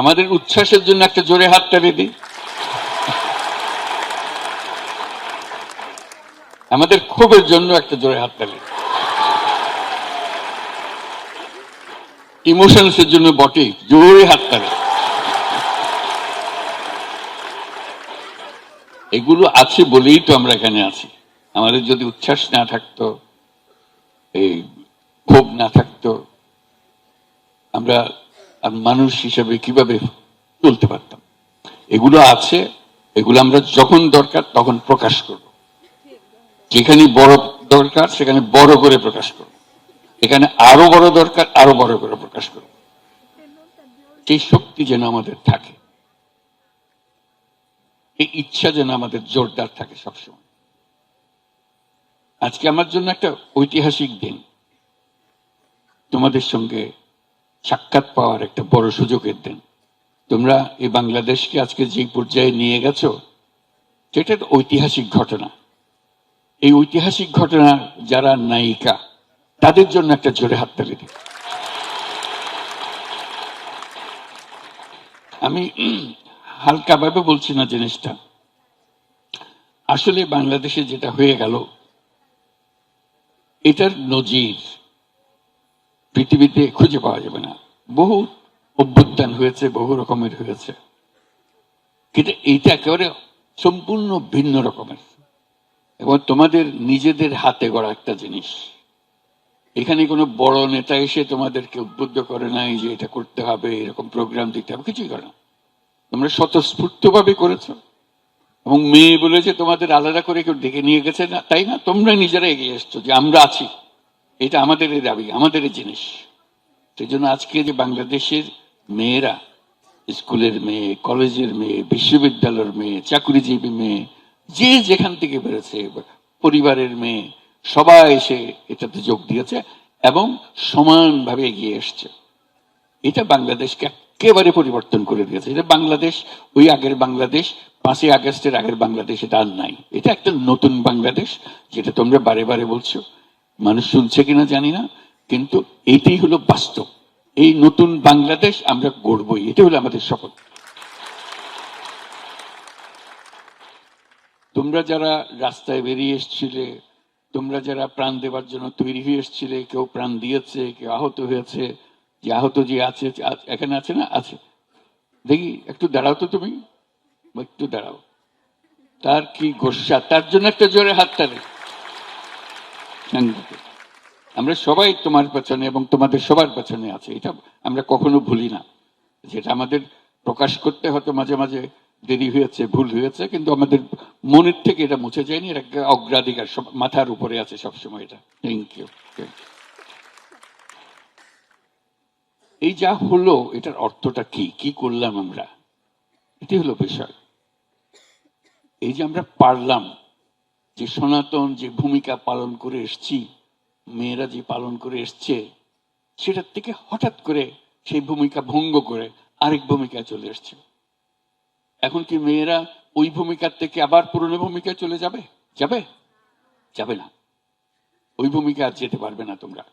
আমাদের উচ্ছ্বাসের জন্য একটা জোরে হাত তালি দিই আমাদের ক্ষোভের জন্য একটা জোরে হাত তালি ইমোশনস এর জন্য বটে, জোরে হাত তালি এগুলো আছে বলেই তো আমরা এখানে আছি। আমাদের যদি উচ্ছ্বাস না থাকতো, এই ক্ষোভ না থাকতো, আমরা আর মানুষ হিসেবে কীভাবে চলতে পারতাম? এগুলো আছে, এগুলো আমরা যখন দরকার তখন প্রকাশ করব। যেখানে বড় দরকার, সেখানে বড় করে প্রকাশ করব। এখানে আরও বড় দরকার, আরও বড় করে প্রকাশ করব। সেই শক্তি যেন আমাদের থাকে। এই ইচ্ছা যেন আমাদের জোরদার থাকে সবসময়। আজকে আমার জন্য একটা ঐতিহাসিক দিন। তোমাদের সঙ্গে সাক্ষাৎ পাওয়ার একটা বড় সুযোগের দিন। তোমরা এই বাংলাদেশকে আজকে যে পর্যায়ে নিয়ে গেছো, সেটা ঐতিহাসিক ঘটনা। এই ঐতিহাসিক ঘটনা যারা নায়িকা, তাদের জন্য একটা জোরে হাততালি দিই। আমি হালকা ভাবে বলছি না জিনিসটা। আসলে বাংলাদেশে যেটা হয়ে গেল, এটার নজির পৃথিবীতে খুঁজে পাওয়া যাবে না। বহু অভ্যুত্থান হয়েছে, বহু রকমের হয়েছে। কিন্তু এইটা একেবারে সম্পূর্ণ ভিন্ন রকমের। এবং তোমাদের নিজেদের হাতে গড়া একটা জিনিস। এখানে কোনো বড় নেতা এসে তোমাদেরকে উদ্বুদ্ধ করে নাই যে এটা করতে হবে, এরকম প্রোগ্রাম দিতে হবে, কিছুই করে না। তোমরা স্বতঃস্ফূর্ত ভাবে করেছ। এবং মেয়ে বলেছে, তোমাদের আলাদা করে কেউ ডেকে নিয়ে গেছে না, তাই না? তোমরা নিজেরা এগিয়ে এসছো যে আমরা আছি। এটা আমাদের দাবি আমাদের জিনিস। সেই জন্য আজকে যে বাংলাদেশের মেয়েরা, স্কুলের মেয়ে, কলেজের মেয়ে, বিশ্ববিদ্যালয়ের মেয়ে, চাকরিজীবী মেয়ে, যে যেখান থেকে বেরোছে পরিবারের মেয়ে, সবাই এসে এটাতে যোগ দিয়েছে এবং সমানভাবে এগিয়ে এসছে। এটা বাংলাদেশকে একেবারে পরিবর্তন করে দিয়েছে। এটা বাংলাদেশ, ওই আগের বাংলাদেশ, পাঁচই আগস্টের আগের বাংলাদেশ, এটা আর নাই। এটা একটা নতুন বাংলাদেশ, যেটা তোমরা বারে বারে বলছো। মানুষ শুনছে কিনা জানি না, কিন্তু এইটাই হলো বাস্তব। এই নতুন বাংলাদেশ আমরা গড়বই এটা হলো আমাদের শপথ। তোমরা যারা রাস্তায় বেরিয়ে এসছিলে, তোমরা যারা প্রাণ দেওয়ার জন্য তৈরি হয়ে এসছিলে, কেউ প্রাণ দিয়েছে, কেউ আহত হয়েছে, যে আহত যে আছে এখানে আছে না? আছে। দেখি, একটু দাঁড়াও তো তুমি। একটু দাঁড়াও। তার কি গোসা তার জন্য একটা জোরে হাত তালে আমরা সবাই তোমার পেছনে এবং তোমাদের সবার পেছনে আছে। এটা আমরা কখনো ভুলি না। যেটা আমাদের প্রকাশ করতে হয়তো মাঝে মাঝে দেরি হয়েছে, ভুল হয়েছে, কিন্তু আমাদের মনের থেকে এটা মুছে যায়নি। এটা অগ্রাধিকার সব মাথার উপরে আছে সবসময় এটা। থ্যাংক ইউ এই যা হলো, এটার অর্থটা কি? কি করলাম আমরা? এটি হলো বিষয়। এই যে আমরা পারলাম যে সনাতন যে ভূমিকা পালন করে এসছি, মেয়েরা যে পালন করে এসছে, সেটার থেকে হঠাৎ করে সেই ভূমিকা ভঙ্গ করে আরেক ভূমিকায় চলে এসছে। এখন কি মেয়েরা ওই ভূমিকার থেকে আবার পুরনো ভূমিকায় চলে যাবে? যাবে? যাবে না। ওই ভূমিকা আর যেতে পারবে না তোমরা।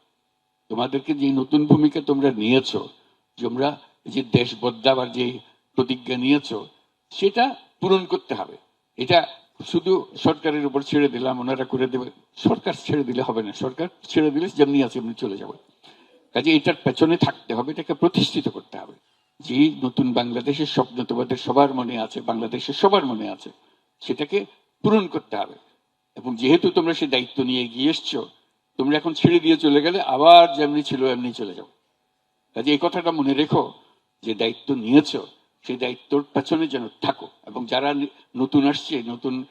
তোমাদেরকে যে নতুন ভূমিকা তোমরা নিয়েছো, তোমরা যে দেশ বদলাবার যে প্রতিজ্ঞা নিয়েছো, সেটা পূরণ করতে হবে। এটা শুধু সরকারের উপর ছেড়ে দিলাম, ওনারা করে দেবে। সরকার ছেড়ে দিলে হবে না। সরকার ছেড়ে দিলে যেমনি আছে এমনি চলে যাবে। কাজে এটার পেছনে থাকতে হবে, এটাকে প্রতিষ্ঠিত করতে হবে। যে নতুন বাংলাদেশের স্বপ্ন তোমাদের সবার মনে আছে, বাংলাদেশের সবার মনে আছে, সেটাকে পূরণ করতে হবে। এবং যেহেতু তোমরা সে দায়িত্ব নিয়ে গিয়ে এসছো, তোমরা এখন ছেড়ে দিয়ে চলে গেলে আবার যেমনি ছিল, এমনি চলে যাও। কাজে এই কথাটা মনে রেখো, যে দায়িত্ব নিয়েছো, সেই দায়িত্বর পেছনে যেন থাকো। এবং যারা নতুন আসছে, নতুন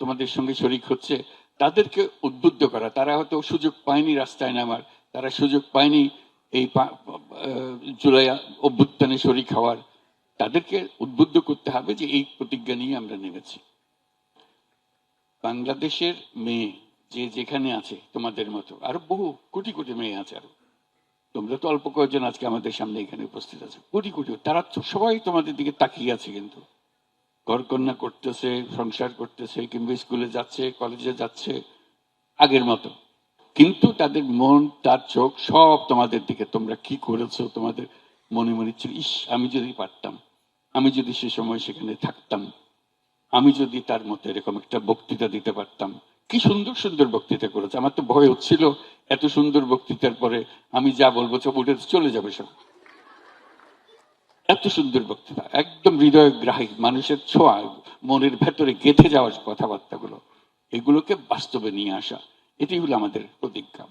তোমাদের সঙ্গে শরিক হচ্ছে, তাদেরকে উদ্বুদ্ধ করা। তারা হয়তো সুযোগ পায়নি রাস্তায় নামার, তারা সুযোগ পায়নি এই জুলাই অভ্যুত্থানে শরিক হওয়ার। তাদেরকে উদ্বুদ্ধ করতে হবে যে এই প্রতিজ্ঞা নিয়ে আমরা নেমেছি। বাংলাদেশের মেয়ে যে যেখানে আছে তোমাদের মতো, আরও বহু কোটি কোটি মেয়ে আছে আরও। তোমরা তো অল্প কয়েকজন আজকে আমাদের সামনে এখানে উপস্থিত আছে। কোটি কোটি, তারা সবাই তোমাদের দিকে তাকিয়ে আছে কিন্তু। ঘরকন্যা করতেছে, সংসার করতেছে, কিংবা স্কুলে যাচ্ছে, কলেজে যাচ্ছে, আগের মতো। কিন্তু তাদের মন, তার চোখ সব তোমাদের দিকে। তোমরা কি করেছ তোমাদের মনে মনে ছিল ইস, আমি যদি পারতাম, আমি যদি সে সময় সেখানে থাকতাম, আমি যদি তার মতো এরকম একটা বক্তৃতা দিতে পারতাম। কি সুন্দর সুন্দর বক্তৃতা করেছে। আমার তো ভয় হচ্ছিল, এত সুন্দর বক্তৃতার পরে আমি যা বলব সব উঠে চলে যাবে সব। এত সুন্দর বক্তৃতা, একদম হৃদয়গ্রাহী মানুষের ছোঁয়া, মনের ভেতরে গেঁথে যাওয়ার কথাবার্তাগুলো, এগুলোকে বাস্তবে নিয়ে আসা এটি হলো আমাদের প্রতিজ্ঞা।